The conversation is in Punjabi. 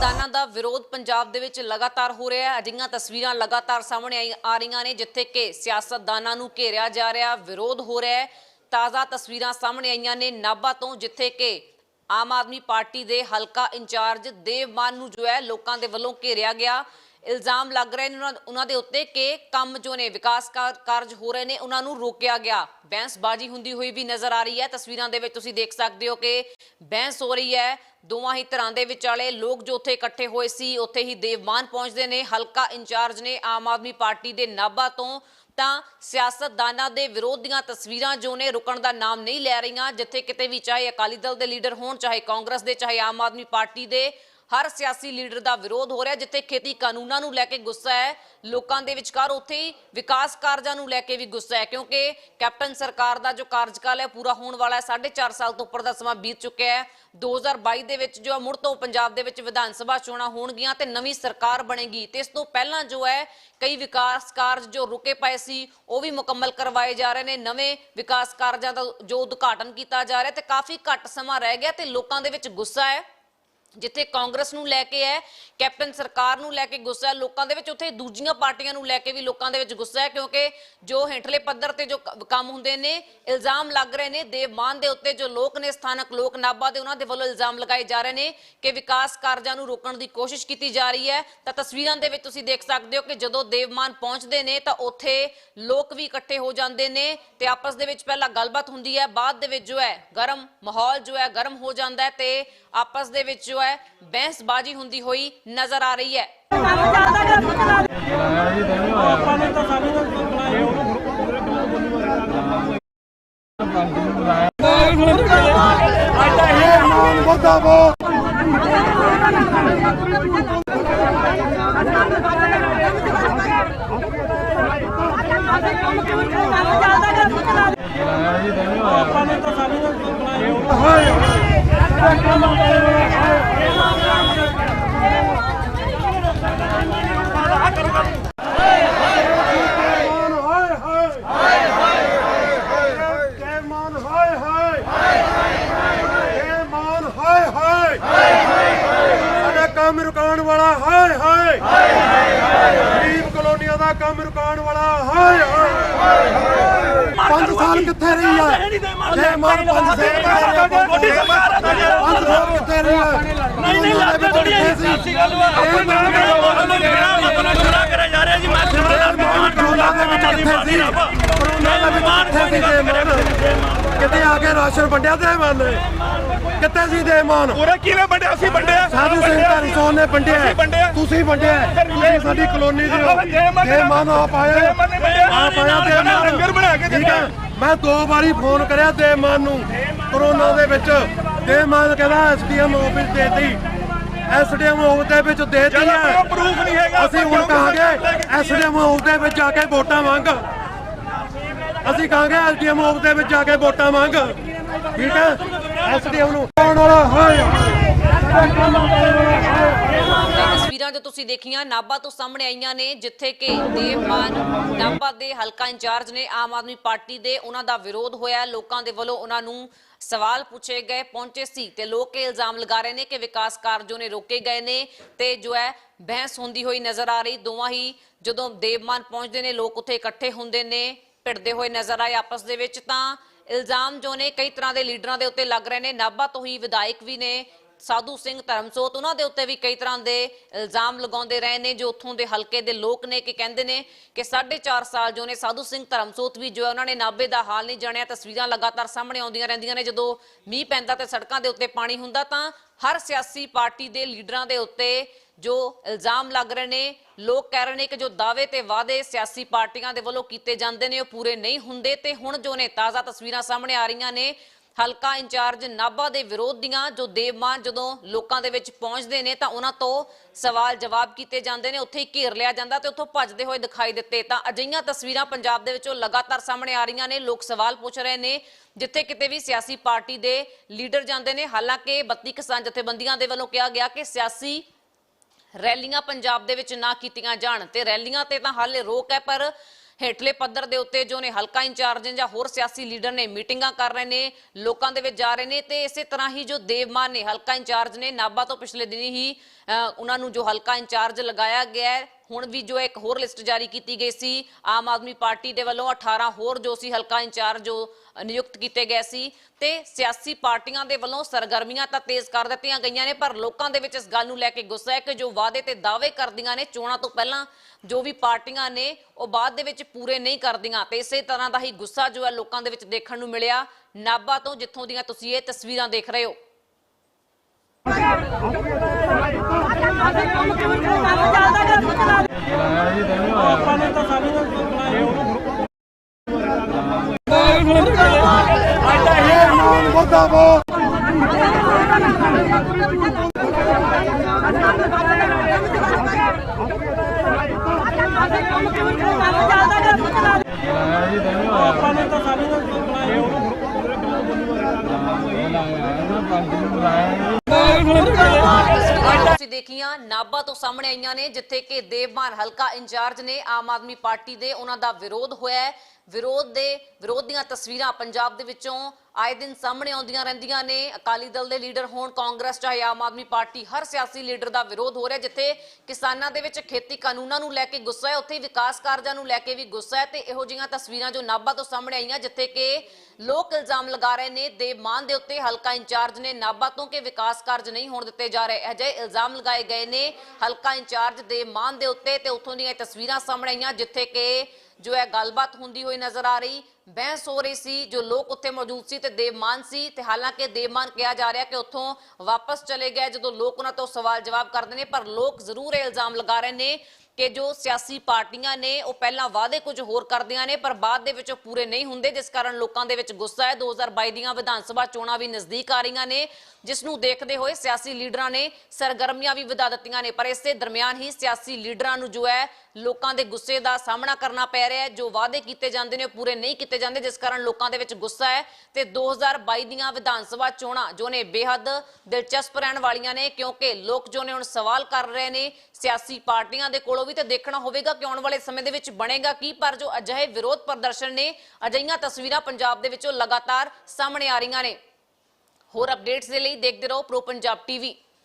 ਸਿਆਸਤਦਾਨਾਂ ਦਾ ਵਿਰੋਧ ਪੰਜਾਬ ਦੇ ਵਿੱਚ ਲਗਾਤਾਰ ਹੋ ਰਿਹਾ ਹੈ। ਅਜਿਹੀਆਂ ਤਸਵੀਰਾਂ ਲਗਾਤਾਰ ਸਾਹਮਣੇ ਆਈ- ਆ ਰਹੀਆਂ ਨੇ, ਜਿੱਥੇ ਕਿ ਸਿਆਸਤਦਾਨਾਂ ਨੂੰ ਘੇਰਿਆ ਜਾ ਰਿਹਾ ਵਿਰੋਧ ਹੋ ਰਿਹਾ ਹੈ। ਤਾਜ਼ਾ ਤਸਵੀਰਾਂ ਸਾਹਮਣੇ ਆਈਆਂ ਨੇ ਨਾਭਾ ਤੋਂ, ਜਿੱਥੇ ਕਿ ਆਮ ਆਦਮੀ ਪਾਰਟੀ ਦੇ ਹਲਕਾ ਇੰਚਾਰਜ ਦੇਵ ਮਾਨ ਨੂੰ ਜੋ ਹੈ ਲੋਕਾਂ ਦੇ ਵੱਲੋਂ ਘੇਰਿਆ ਗਿਆ। ਇਲਜ਼ਾਮ ਲੱਗ ਰਹੇ ਨੇ ਉਹਨਾਂ- ਦੇ ਉੱਤੇ ਕਿ ਕੰਮ ਜੋ ਨੇ, ਵਿਕਾਸ ਕਾਰਜ ਹੋ ਰਹੇ ਨੇ, ਉਹਨਾਂ ਨੂੰ ਰੋਕਿਆ ਗਿਆ। ਬਹਿਸਬਾਜ਼ੀ ਹੁੰਦੀ ਹੋਈ ਵੀ ਨਜ਼ਰ ਆ ਰਹੀ ਹੈ। ਤਸਵੀਰਾਂ ਦੇ ਵਿੱਚ ਤੁਸੀਂ ਦੇਖ ਸਕਦੇ ਹੋ ਕਿ ਬਹਿਸ ਹੋ ਰਹੀ ਹੈ। ਦੋਵਾਂ ਹੀ ਤਰ੍ਹਾਂ ਦੇ ਵਿਚਾਲੇ ਲੋਕ ਜੋ ਉੱਥੇ ਇਕੱਠੇ ਹੋਏ ਸੀ, ਉੱਥੇ ਹੀ ਦੇਵਮਾਨ ਪਹੁੰਚਦੇ ਨੇ। ਹਲਕਾ ਇੰਚਾਰਜ ਨੇ ਆਮ ਆਦਮੀ ਪਾਰਟੀ ਦੇ ਨਾਭਾ ਤੋਂ ਤਾਂ ਸਿਆਸਤਦਾਨਾਂ ਦੇ ਵਿਰੋਧ ਦੀਆਂ ਤਸਵੀਰਾਂ ਜੋ ਨੇ ਰੁਕਣ ਦਾ ਨਾਮ ਨਹੀਂ ਲੈ ਰਹੀਆਂ। ਜਿੱਥੇ ਕਿਤੇ ਵੀ ਚਾਹੇ ਅਕਾਲੀ ਦਲ ਦੇ ਲੀਡਰ ਹੋਣ, ਚਾਹੇ ਕਾਂਗਰਸ ਦੇ, ਚਾਹੇ ਆਮ ਆਦਮੀ ਪਾਰਟੀ ਦੇ ਹਰ ਸਿਆਸੀ ਲੀਡਰ ਦਾ ਵਿਰੋਧ ਹੋ ਰਿਹਾ, ਜਿੱਥੇ ਖੇਤੀ ਕਾਨੂੰਨਾਂ ਨੂੰ ਲੈ ਕੇ ਗੁੱਸਾ ਹੈ, ਲੋਕਾਂ ਦੇ ਵਿਚਕਾਰ ਉੱਥੇ ਹੀ ਵਿਕਾਸ ਕਾਰਜਾਂ ਨੂੰ ਲੈ ਕੇ ਵੀ ਗੁੱਸਾ ਹੈ, ਕਿਉਂਕਿ ਕੈਪਟਨ ਸਰਕਾਰ ਦਾ ਜੋ ਕਾਰਜਕਾਲ ਹੈ ਪੂਰਾ ਹੋਣ ਵਾਲਾ ਹੈ 4.5 ਸਾਲ ਤੋਂ ਉੱਪਰ ਦਾ ਸਮਾਂ ਬੀਤ ਚੁੱਕਿਆ ਹੈ। 2022 ਦੇ ਵਿੱਚ ਜੋ ਹੈ ਮੁੜ ਤੋਂ ਪੰਜਾਬ ਦੇ ਵਿੱਚ ਵਿਧਾਨ ਸਭਾ ਚੋਣਾਂ ਹੋਣਗੀਆਂ ਤੇ ਨਵੀਂ ਸਰਕਾਰ ਬਣੇਗੀ। ਤੇ ਇਸ ਤੋਂ ਪਹਿਲਾਂ ਜੋ ਹੈ, ਕਈ ਵਿਕਾਸ ਕਾਰਜ ਜੋ ਰੁਕੇ ਪਏ ਸੀ, ਉਹ ਵੀ ਮੁਕੰਮਲ ਕਰਵਾਏ ਜਾ ਰਹੇ ਨੇ। ਨਵੇਂ ਵਿਕਾਸ ਕਾਰਜਾਂ ਦਾ ਜੋ ਉਦਘਾਟਨ ਕੀਤਾ ਜਾ ਰਿਹਾ ਤੇ ਕਾਫੀ ਘੱਟ ਸਮਾਂ ਰਹਿ ਗਿਆ ਤੇ ਲੋਕਾਂ ਦੇ ਵਿੱਚ ਗੁੱਸਾ ਹੈ। ਜਿੱਥੇ ਕਾਂਗਰਸ ਨੂੰ ਲੈ ਕੇ ਹੈ, ਕੈਪਟਨ ਸਰਕਾਰ ਨੂੰ ਲੈ ਕੇ ਗੁੱਸਾ ਹੈ, ਲੋਕਾਂ ਦੇ ਵਿੱਚ ਉੱਥੇ ਦੂਜੀਆਂ ਪਾਰਟੀਆਂ ਨੂੰ ਲੈ ਕੇ ਵੀ ਲੋਕਾਂ ਦੇ ਵਿੱਚ ਗੁੱਸਾ ਹੈ, ਕਿਉਂਕਿ ਜੋ ਹੇਠਲੇ ਪੱਧਰ ਤੇ ਜੋ ਕੰਮ ਹੁੰਦੇ ਨੇ, ਇਲਜ਼ਾਮ ਲੱਗ ਰਹੇ ਨੇ ਦੇਵਮਾਨ ਦੇ ਉੱਤੇ ਜੋ ਲੋਕ ਨੇ, ਸਥਾਨਕ ਲੋਕ ਨਾਭਾ ਦੇ ਉਹਨਾਂ ਦੇ ਵੱਲੋਂ ਇਲਜ਼ਾਮ ਲਗਾਏ ਜਾ ਰਹੇ ਨੇ ਕਿ ਵਿਕਾਸ ਕਾਰਜਾਂ ਨੂੰ ਰੋਕਣ ਦੀ ਕੋਸ਼ਿਸ਼ ਕੀਤੀ ਜਾ ਰਹੀ ਹੈ। ਤਾਂ ਤਸਵੀਰਾਂ ਦੇ ਵਿੱਚ ਤੁਸੀਂ ਦੇਖ ਸਕਦੇ ਹੋ ਕਿ ਜਦੋਂ ਦੇਵਮਾਨ ਪਹੁੰਚਦੇ ਨੇ, ਤਾਂ ਉੱਥੇ ਲੋਕ ਵੀ ਇਕੱਠੇ ਹੋ ਜਾਂਦੇ ਨੇ ਤੇ ਆਪਸ ਦੇ ਵਿੱਚ ਪਹਿਲਾਂ ਗੱਲਬਾਤ ਹੁੰਦੀ ਹੈ, ਬਾਅਦ ਦੇ ਵਿੱਚ ਜੋ ਹੈ, ਗਰਮ ਮਾਹੌਲ ਜੋ ਹੈ, ਗਰਮ ਹੋ ਜਾਂਦਾ ਹੈ ਤੇ ਆਪਸ ਦੇ ਵਿੱਚ ਜੋ ਹੈ ਬਹਿਸਬਾਜ਼ੀ ਹੁੰਦੀ ਹੋਈ ਨਜ਼ਰ ਆ ਰਹੀ ਹੈ। ਮਾਨ ਹਾਏ ਹਾਏ ਹਾਏ ਹਾਏ ਜੈ ਮਾਨ ਹਾਏ ਹਾਏ ਜੈ ਮਾਨ ਹਾਏ ਹਾਏ ਸਾਡਾ ਕੰਮ ਰੁਕਾਉਣ ਵਾਲਾ ਹਾਏ ਹਾਏ ਗਰੀਬ ਕਲੋਨੀਆਂ ਦਾ ਕੰਮ ਰੁਕਾਉਣ ਵਾਲਾ ਹਾਏ ਹਾਏ ਪੰਜ ਸਾਲ ਕਿੱਥੇ ਰਹੀ ਆ ਜੈ ਮਾਨ ਪੰਜ ਸਾਲ ਕਿੱਥੇ ਰਹੀ ਆ? ਪੰਜ ਸਾਲ ਕਿੱਥੇ ਰਹੀ ਆ ਨਹੀਂ ਨਹੀਂ ਲੱਗਦਾ ਥੋੜੀ ਐਸੀ ਗੱਲ ਵਾ ਇਹ ਮਾਨ ਕਿਹੜਾ ਮਤਲਬ ਗੁਨਾਹ ਕਰਿਆ ਜਾ ਰਿਹਾ ਜੀ ਮੈਂ ਸਿਮਰਨ ਦਾ ਮਾਨ ਕਰੋਨਾ ਦੇ ਵਿੱਚ ਕਿੱਥੇ ਸੀ ਕਰੋਨਾ ਦੇ ਵਿੱਚ ਕਿੱਥੇ ਸੀ ਦੇ ਮਾਨ ਕਿਤੇ ਆ ਕੇ ਰਾਸ਼ਨ ਵੰਡਿਆ ਦੇ ਮਾਨ ਕਿੱਥੇ ਸੀ ਦੇ ਮਾਨ? ਪੂਰਾ ਕਿਵੇਂ ਵੰਡਿਆ? ਅਸੀਂ ਵੰਡਿਆ। ਸਾਧੂ ਸਿੰਘ ਧਰਮਸੋਨ ਨੇ ਵੰਡਿਆ। ਤੁਸੀਂ ਵੰਡਿਆ। ਤੁਸੀਂ ਸਾਡੀ ਕਲੋਨੀ ਦੇ ਹੋ। ਦੇ ਮਾਨ ਆਪ ਆਇਆ ਆਪ ਆਇਆ ਮਾਨ ਲੰਗਰ ਬਣਾ ਕੇ ਹੈ। ਮੈਂ ਦੋ ਵਾਰੀ ਫੋਨ ਕਰਿਆ ਦੇ ਮਾਨ ਨੂੰ। ਕਰੋਨਾ ਦੇ ਵਿੱਚ। ਦੇ ਮਾਨ ਕਹਿੰਦਾ ਐਸਡੀਐਮ ਆਫਿਸ ਦੇਤੀ। ਐਸਡੀਐਮ ਆਫਿਸ ਦੇ ਵਿੱਚ ਦੇਤੀ ਹੈ। ਪ੍ਰੂਫ ਨਹੀਂ ਹੈਗਾ ਅਸੀਂ ਹੁਣ ਕਹਾਂਗੇ ਐਸਡੀਐਮ ਆਫਿਸ ਦੇ ਵਿੱਚ ਜਾ ਕੇ ਵੋਟਾਂ ਮੰਗ ਅਸੀਂ ਕਹਾਂਗੇ ਐਸਡੀਐਮ ਆਫਿਸ ਦੇ ਵਿੱਚ ਜਾ ਕੇ ਵੋਟਾਂ ਮੰਗ। ਠੀਕ ਹੈ? ਐਸਡੀਐਮ ਨੂੰ ਆਉਣ ਵਾਲਾ, ਹਾਏ ਤਸਵੀਰਾਂ ਜੋ ਤੁਸੀਂ ਦੇਖੀਆਂ, ਨਾਭਾ ਤੋਂ ਸਾਹਮਣੇ ਆਈਆਂ ਨੇ, ਜਿੱਥੇ ਕਿ ਦੇਵਮਾਨ ਨਾਭਾ ਦੇ ਹਲਕਾ ਇੰਚਾਰਜ ਨੇ ਆਮ ਆਦਮੀ ਪਾਰਟੀ ਦੇ ਉਹਨਾਂ ਦਾ ਵਿਰੋਧ ਹੋਇਆ ਲੋਕਾਂ ਦੇ ਵੱਲੋਂ ਉਹਨਾਂ ਨੂੰ ਸਵਾਲ ਪੁੱਛੇ ਗਏ, ਪਹੁੰਚੇ ਸੀ ਤੇ ਲੋਕ ਇਹ ਇਲਜ਼ਾਮ ਲਗਾ ਰਹੇ ਨੇ ਕਿ ਵਿਕਾਸ ਕਾਰਜੋਂ ਨੇ ਰੋਕੇ ਗਏ ਨੇ ਤੇ ਜੋ ਹੈ, ਬਹਿਸ ਹੁੰਦੀ ਹੋਈ ਨਜ਼ਰ ਆ ਰਹੀ। ਦੋਵਾਂ ਹੀ ਜਦੋਂ ਦੇਵਮਾਨ ਪਹੁੰਚਦੇ ਨੇ, ਲੋਕ ਉੱਥੇ ਇਕੱਠੇ ਹੁੰਦੇ ਨੇ। ਭਿੜਦੇ ਹੋਏ ਨਜ਼ਰ ਆਏ ਆਪਸ ਦੇ ਵਿੱਚ, ਤਾਂ ਇਲਜ਼ਾਮ ਜੋ ਨੇ ਕਈ ਤਰ੍ਹਾਂ ਦੇ ਲੀਡਰਾਂ ਦੇ ਉੱਤੇ ਲੱਗ ਰਹੇ ਨੇ। ਨਾਭਾ ਤੋਂ ਹੀ ਵਿਧਾਇਕ ਵੀ ਨੇ, ਸਾਧੂ ਸਿੰਘ ਧਰਮਸੋਤ, ਉਹਨਾਂ ਦੇ ਉੱਤੇ ਵੀ ਕਈ ਤਰ੍ਹਾਂ ਦੇ ਇਲਜ਼ਾਮ ਲਗਾਉਂਦੇ ਰਹੇ ਨੇ, ਜੋ ਉੱਥੋਂ ਦੇ ਹਲਕੇ ਦੇ ਲੋਕ ਨੇ ਕਿ ਕਹਿੰਦੇ ਨੇ ਕਿ 4.5 ਸਾਲ ਜੋ ਨੇ ਸਾਧੂ ਸਿੰਘ ਧਰਮਸੋਤ ਵੀ ਜੋ ਹੈ ਉਹਨਾਂ ਨੇ ਨਾਭੇ ਦਾ ਹਾਲ ਨਹੀਂ ਜਾਣਿਆ। ਤਸਵੀਰਾਂ ਲਗਾਤਾਰ ਸਾਹਮਣੇ ਆਉਂਦੀਆਂ ਰਹਿੰਦੀਆਂ ਨੇ, ਜਦੋਂ ਮੀਂਹ ਪੈਂਦਾ ਤੇ ਸੜਕਾਂ ਦੇ ਉੱਤੇ ਪਾਣੀ ਹੁੰਦਾ, ਤਾਂ ਹਰ ਸਿਆਸੀ ਪਾਰਟੀ ਦੇ ਲੀਡਰਾਂ ਦੇ ਉੱਤੇ ਜੋ ਇਲਜ਼ਾਮ ਲੱਗ ਰਹੇ ਨੇ, ਲੋਕ ਕਹਿ ਰਹੇ ਨੇ ਕਿ ਜੋ ਦਾਅਵੇ ਤੇ ਵਾਅਦੇ ਸਿਆਸੀ ਪਾਰਟੀਆਂ ਦੇ ਵੱਲੋਂ ਕੀਤੇ ਜਾਂਦੇ ਨੇ, ਉਹ ਪੂਰੇ ਨਹੀਂ ਹੁੰਦੇ ਤੇ ਹੁਣ ਜੋ ਨੇ ਤਾਜ਼ਾ ਤਸਵੀਰਾਂ ਸਾਹਮਣੇ ਆ ਰਹੀਆਂ ਨੇ, ਹਲਕਾ ਇੰਚਾਰਜ ਨਾਭਾ ਦੇ ਵਿਰੋਧ ਦੀਆਂ ਜੋ ਦੇਵਮਾਨ ਜਦੋਂ ਲੋਕਾਂ ਦੇ ਵਿੱਚ ਪਹੁੰਚਦੇ ਨੇ ਤਾਂ ਉਹਨਾਂ ਤੋਂ ਸਵਾਲ ਜਵਾਬ ਕੀਤੇ ਜਾਂਦੇ ਨੇ, ਉੱਥੇ ਹੀ ਘੇਰ ਲਿਆ ਜਾਂਦਾ ਤੇ ਉੱਥੋਂ ਭੱਜਦੇ ਹੋਏ ਦਿਖਾਈ ਦਿੱਤੇ। ਤਾਂ ਅਜਿਹੀਆਂ ਤਸਵੀਰਾਂ ਪੰਜਾਬ ਦੇ ਵਿੱਚੋਂ ਲਗਾਤਾਰ ਸਾਹਮਣੇ ਆ ਰਹੀਆਂ ਨੇ, ਲੋਕ ਸਵਾਲ ਪੁੱਛ ਰਹੇ ਨੇ, ਜਿੱਥੇ ਕਿਤੇ ਵੀ ਸਿਆਸੀ ਪਾਰਟੀ ਦੇ ਲੀਡਰ ਜਾਂਦੇ ਨੇ, ਹਾਲਾਂਕਿ 32 ਕਿਸਾਨ ਜਥੇਬੰਦੀਆਂ ਦੇ ਵੱਲੋਂ ਕਿਹਾ ਗਿਆ ਕਿ ਸਿਆਸੀ ਰੈਲੀਆਂ ਪੰਜਾਬ ਦੇ ਵਿੱਚ ਨਾ ਕੀਤੀਆਂ ਜਾਣ ਤੇ ਰੈਲੀਆਂ ਤੇ ਤਾਂ ਹਾਲੇ ਰੋਕ ਹੈ, ਪਰ ਹੇਠਲੇ ਪੱਧਰ ਦੇ ਉੱਤੇ ਜੋ ਨੇ ਹਲਕਾ ਇੰਚਾਰਜ ਜਾਂ ਹੋਰ ਸਿਆਸੀ ਲੀਡਰ ਨੇ ਮੀਟਿੰਗਾਂ ਕਰ ਰਹੇ ਨੇ, ਲੋਕਾਂ ਦੇ ਵਿੱਚ ਜਾ ਰਹੇ ਨੇ ਤੇ ਇਸੇ ਤਰ੍ਹਾਂ ਹੀ ਜੋ ਦੇਵਮਾਨ ਨੇ ਹਲਕਾ ਇੰਚਾਰਜ ਨੇ, ਨਾਭਾ ਤੋਂ ਪਿਛਲੇ ਦਿਨੀ ਹੀ ਉਹਨਾਂ ਨੂੰ ਜੋ ਹਲਕਾ ਇੰਚਾਰਜ ਲਗਾਇਆ ਗਿਆ ਹੈ ਹੁਣ ਵੀ ਜੋ ਇੱਕ ਹੋਰ ਲਿਸਟ ਜਾਰੀ ਕੀਤੀ ਗਈ ਸੀ, ਆਮ ਆਦਮੀ ਪਾਰਟੀ ਦੇ ਵੱਲੋਂ 18 ਹੋਰ ਜੋ ਸੀ ਹਲਕਾ ਇੰਚਾਰਜ ਜੋ ਨਿਯੁਕਤ ਕੀਤੇ ਗਏ ਸੀ ਤੇ ਸਿਆਸੀ ਪਾਰਟੀਆਂ ਦੇ ਵੱਲੋਂ ਸਰਗਰਮੀਆਂ ਤਾਂ ਤੇਜ਼ ਕਰ ਦਿੱਤੀਆਂ ਗਈਆਂ ਨੇ, ਪਰ ਲੋਕਾਂ ਦੇ ਵਿੱਚ ਇਸ ਗੱਲ ਨੂੰ ਲੈ ਕੇ ਗੁੱਸਾ ਹੈ ਕਿ ਜੋ ਵਾਅਦੇ ਤੇ ਦਾਅਵੇ ਕਰਦੀਆਂ ਨੇ, ਚੋਣਾਂ ਤੋਂ ਪਹਿਲਾਂ ਜੋ ਵੀ ਪਾਰਟੀਆਂ ਨੇ, ਉਹ ਬਾਅਦ ਦੇ ਵਿੱਚ ਪੂਰੇ ਨਹੀਂ ਕਰਦੀਆਂ ਤੇ ਇਸੇ ਤਰ੍ਹਾਂ ਦਾ ਹੀ ਗੁੱਸਾ ਜੋ ਹੈ ਲੋਕਾਂ ਦੇ ਵਿੱਚ ਦੇਖਣ ਨੂੰ ਮਿਲਿਆ। ਨਾਭਾ ਤੋਂ ਜਿੱਥੋਂ ਦੀਆਂ ਤੁਸੀਂ ਇਹ ਤਸਵੀਰਾਂ ਦੇਖ ਰਹੇ ਹੋ। ਮੁਰਦਾਬਾਦ ਦੇਖੀਆਂ ਨਾਭਾ ਤੋਂ ਸਾਹਮਣੇ ਆਈਆਂ ਨੇ, ਜਿੱਥੇ ਕਿ ਦੇਵਮਾਨ ਹਲਕਾ ਇੰਚਾਰਜ ਨੇ ਆਮ ਆਦਮੀ ਪਾਰਟੀ ਦੇ ਉਹਨਾਂ ਦਾ ਵਿਰੋਧ ਹੋਇਆ ਹੈ। ਵਿਰੋਧ ਦੇ, ਵਿਰੋਧ ਦੀਆਂ ਤਸਵੀਰਾਂ ਪੰਜਾਬ ਦੇ ਵਿੱਚੋਂ ਆਏ ਦਿਨ ਸਾਹਮਣੇ ਆਉਂਦੀਆਂ ਰਹਿੰਦੀਆਂ ਨੇ। ਅਕਾਲੀ ਦਲ ਦੇ ਲੀਡਰ ਹੋਣ, ਕਾਂਗਰਸ ਚਾਹੇ ਆਮ ਆਦਮੀ ਪਾਰਟੀ, ਹਰ ਸਿਆਸੀ ਲੀਡਰ ਦਾ ਵਿਰੋਧ ਹੋ ਰਿਹਾ ਜਿੱਥੇ ਕਿਸਾਨਾਂ ਦੇ ਵਿੱਚ ਖੇਤੀ ਕਾਨੂੰਨਾਂ ਨੂੰ ਲੈ ਕੇ ਗੁੱਸਾ ਹੈ। ਉੱਥੇ ਵਿਕਾਸ ਕਾਰਜਾਂ ਨੂੰ ਲੈ ਕੇ ਵੀ ਗੁੱਸਾ ਹੈ ਤੇ ਇਹੋ ਜਿਹੀਆਂ ਤਸਵੀਰਾਂ ਜੋ ਨਾਭਾ ਤੋਂ ਸਾਹਮਣੇ ਆਈਆਂ, ਜਿੱਥੇ ਕਿ ਲੋਕ ਇਲਜ਼ਾਮ ਲਗਾ ਰਹੇ ਨੇ, ਦੇਵਮਾਨ ਦੇ ਉੱਤੇ ਹਲਕਾ ਇੰਚਾਰਜ ਨੇ ਨਾਭਾ ਤੋਂ ਕਿ ਵਿਕਾਸ ਕਾਰਜ ਨਹੀਂ ਹੋਣ ਦਿੱਤੇ ਜਾ ਰਹੇ। ਅਜੇ ਇਲਜ਼ਾਮ ਲਗਾਏ ਗਏ ਨੇ। ਹਲਕਾ ਇੰਚਾਰਜ ਦੇ ਮਾਨ ਦੇ ਉੱਤੇ ਤੇ ਉੱਥੋਂ ਦੀਆਂ ਤਸਵੀਰਾਂ ਸਾਹਮਣੇ ਆਈਆਂ ਜਿੱਥੇ ਕਿ ਜੋ ਹੈ ਗੱਲਬਾਤ ਹੁੰਦੀ ਹੋਈ ਨਜ਼ਰ ਆ ਰਹੀ, ਬਹਿਸ ਹੋ ਰਹੀ ਸੀ, ਜੋ ਲੋਕ ਉੱਥੇ ਮੌਜੂਦ ਸੀ ਤੇ ਦੇਵਮਾਨ ਸੀ, ਤੇ ਹਾਲਾਂਕਿ ਦੇਵਮਾਨ ਕਿਹਾ ਜਾ ਰਿਹਾ ਕਿ ਉੱਥੋਂ ਵਾਪਸ ਚਲੇ ਗਏ ਜਦੋਂ ਲੋਕ ਉਹਨਾਂ ਤੋਂ ਸਵਾਲ ਜਵਾਬ ਕਰਦੇ ਨੇ, ਪਰ ਲੋਕ ਜ਼ਰੂਰ ਇਹ ਇਲਜ਼ਾਮ ਲਗਾ ਰਹੇ ਨੇ ਕਿ ਜੋ ਸਿਆਸੀ ਪਾਰਟੀਆਂ ਨੇ, ਉਹ ਪਹਿਲਾਂ ਵਾਅਦੇ ਕੁਝ ਹੋਰ ਕਰਦੀਆਂ ਨੇ, ਪਰ ਬਾਅਦ ਦੇ ਵਿੱਚ ਉਹ ਪੂਰੇ ਨਹੀਂ ਹੁੰਦੇ, ਜਿਸ ਕਾਰਨ ਲੋਕਾਂ ਦੇ ਵਿੱਚ ਗੁੱਸਾ ਹੈ। 2022 ਦੀਆਂ ਵਿਧਾਨ ਸਭਾ ਚੋਣਾਂ ਵੀ ਨਜ਼ਦੀਕ ਆ ਰਹੀਆਂ ਨੇ, ਜਿਸ ਨੂੰ ਦੇਖਦੇ ਹੋਏ ਸਿਆਸੀ ਲੀਡਰਾਂ ਨੇ ਸਰਗਰਮੀਆਂ ਵੀ ਵਧਾ ਦਿੱਤੀਆਂ ਨੇ, ਪਰ ਇਸੇ ਦਰਮਿਆਨ ਹੀ ਸਿਆਸੀ ਲੀਡਰਾਂ ਨੂੰ ਜੋ ਹੈ, ਲੋਕਾਂ ਦੇ ਗੁੱਸੇ ਦਾ ਸਾਹਮਣਾ ਕਰਨਾ ਪੈ ਰਿਹਾ ਜੋ ਵਾਅਦੇ ਕੀਤੇ ਜਾਂਦੇ ਨੇ ਉਹ ਪੂਰੇ ਨਹੀਂ ਕੀਤੇ ਜਾਂਦੇ, ਜਿਸ ਕਾਰਨ ਲੋਕਾਂ ਦੇ ਵਿੱਚ ਗੁੱਸਾ ਹੈ। ਤੇ 2022 ਦੀਆਂ ਵਿਧਾਨ ਸਭਾ ਚੋਣਾਂ, ਜੋ ਨੇ ਬੇਹੱਦ ਦਿਲਚਸਪ ਰਹਿਣ ਵਾਲੀਆਂ ਨੇ, ਕਿਉਂਕਿ ਲੋਕ ਜੋ ਨੇ ਹੁਣ ਸਵਾਲ ਕਰ ਰਹੇ ਨੇ ਸਿਆਸੀ ਪਾਰਟੀਆਂ ਦੇ ਕੋਲੋਂ ਵੀ, ਤੇ ਦੇਖਣਾ ਹੋਵੇਗਾ ਕਿ ਆਉਣ ਵਾਲੇ ਸਮੇਂ ਦੇ ਵਿੱਚ ਬਣੇਗਾ ਕੀ, ਪਰ ਜੋ ਅਜਿਹੇ ਵਿਰੋਧ ਪ੍ਰਦਰਸ਼ਨ ਨੇ, ਅਜਿਹੀਆਂ ਤਸਵੀਰਾਂ ਪੰਜਾਬ ਦੇ ਵਿੱਚੋਂ ਲਗਾਤਾਰ ਸਾਹਮਣੇ ਆ ਰਹੀਆਂ ਨੇ। ਹੋਰ ਅਪਡੇਟਸ ਦੇ ਲਈ ਦੇਖਦੇ ਰਹੋ ਪ੍ਰੋ ਪੰਜਾਬ ਟੀਵੀ।